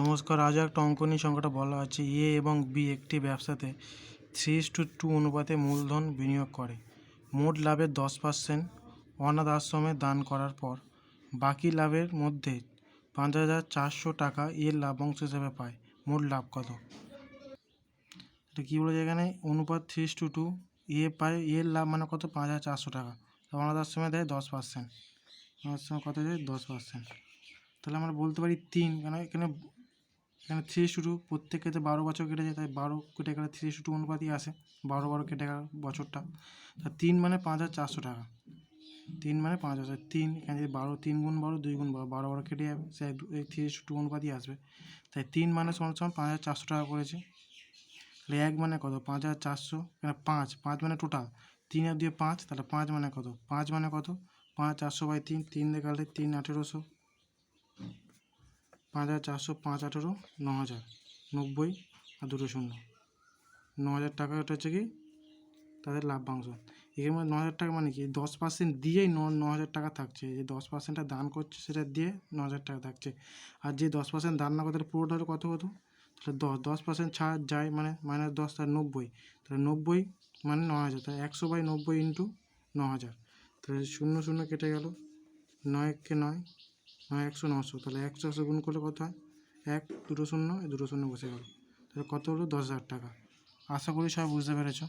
নমস্কার, আজ একটা অঙ্কনীয় সংখ্যাটা বলা আছে। এ এবং বি একটি ব্যবসাতে থ্রি টু টু অনুপাতে মূলধন বিনিয়োগ করে। মোট লাভের দশ পার্সেন্ট অনাথ আশ্রমে দান করার পর বাকি লাভের মধ্যে পাঁচ হাজার চারশো টাকা এর লাভ্যাংশ হিসেবে পায়। মোট লাভ কত? এটা কী বলেছে এখানে? অনুপাত থ্রি টু টু এ পায়, এর লাভ মানে কত? পাঁচ হাজার চারশো টাকা। অনাথ আশ্রমে দেয় দশ পার্সেন্ট অনাথ আশ্রমে কত দেয়? দশ পার্সেন্ট তাহলে আমরা বলতে পারি তিন। কেন? এখানে এখানে থ্রি টু প্রত্যেক ক্ষেত্রে বারো বছর কেটে যায়, তাই বারো কেটে গেলে থ্রি টু অনুপাতই আসে, বারো বারো কেটে গেল বছরটা। তা তিন মানে পাঁচ হাজার চারশো টাকা। তিন মানে পাঁচ হাজার, তিন, এখানে যদি বারো, তিন গুণ বারো, দুই গুণ বারো বারো বারো কেটে যাবে সে এই থ্রি টু অনুপাতই আসবে। তাই তিন মানে সমান সমান পাঁচ হাজার চারশো টাকা করেছে। তাহলে এক মানে কত? পাঁচ হাজার চারশো, এখানে পাঁচ পাঁচ মানে টোটাল তিন আর দিয়ে পাঁচ, তাহলে পাঁচ মানে কত? পাঁচ মানে কত? পাঁচ চারশো বাই তিন তিন দেখালে তিন আঠেরোশো। পাঁচ হাজার চারশো পাঁচ, আঠেরো ন হাজার নব্বই আর দুটো শূন্য। ন হাজার টাকা এটা হচ্ছে কি? তাদের লাভ্যাংশ এর মধ্যে ন হাজার টাকা মানে কি? দশ পার্সেন্ট দিয়েই ন ন হাজার টাকা থাকছে। যে দশ পার্সেন্টটা দান করছে সেটা দিয়ে ন হাজার টাকা থাকছে। আর যে দশ পার্সেন্ট দান না করে তাহলে পুরোটা হলো কত কত? তাহলে দশ দশ পার্সেন্ট ছাড় যায় মানে মাইনাস দশ, তাহলে নব্বই। তাহলে নব্বই মানে ন হাজার তাহলে একশো বাই নব্বই ইন্টু ন হাজার তাহলে শূন্য শূন্য কেটে গেল। নয় কে নয় নয় একশো নশো, তাহলে একশো একশো গুণ করলে কত হয়? এক, দুটো শূন্য দুটো শূন্য বসে গেল। তাহলে কত হলো? দশ হাজার টাকা। আশা করি সবাই বুঝতে পেরেছ।